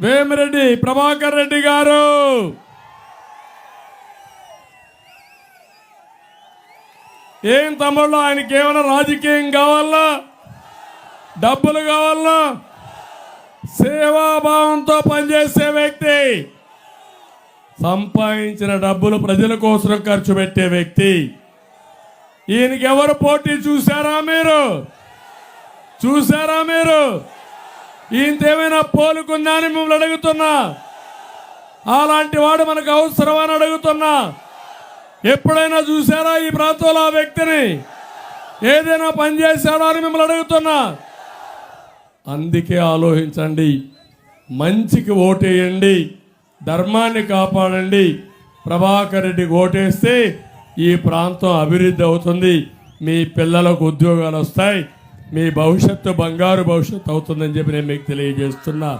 వేమిరెడ్డి ప్రభాకర్ రెడ్డి గారు. ఏం తమ్ముళ్ళు ఆయనకి ఏమైనా రాజకీయం కావాలా? డబ్బులు కావాలా? సేవాభావంతో పనిచేసే వ్యక్తి. సంపాదించిన డబ్బులు ప్రజల కోసం ఖర్చు పెట్టే వ్యక్తి. ఈయనకి ఎవరు పోటీ చూసారా మీరు? చూసారా మీరు? ఈయనతో ఏమైనా పోలుకుందా అని మిమ్మల్ని అడుగుతున్నా. అలాంటి వాడు మనకు అవసరమని అడుగుతున్నా. ఎప్పుడైనా చూసారా ఈ ప్రాంతంలో ఆ వ్యక్తిని? ఏదైనా పని చేశాడా అని మిమ్మల్ని అడుగుతున్నా. అందుకే ఆలోచించండి. మంచికి ఓటేయండి. ధర్మాన్ని కాపాడండి. ప్రభాకర్ రెడ్డికి ఓటేస్తే ఈ ప్రాంతం అభివృద్ధి అవుతుంది. మీ పిల్లలకు ఉద్యోగాలు వస్తాయి. మీ భవిష్యత్తు బంగారు భవిష్యత్తు అవుతుందని చెప్పి నేను మీకు తెలియజేస్తున్నా.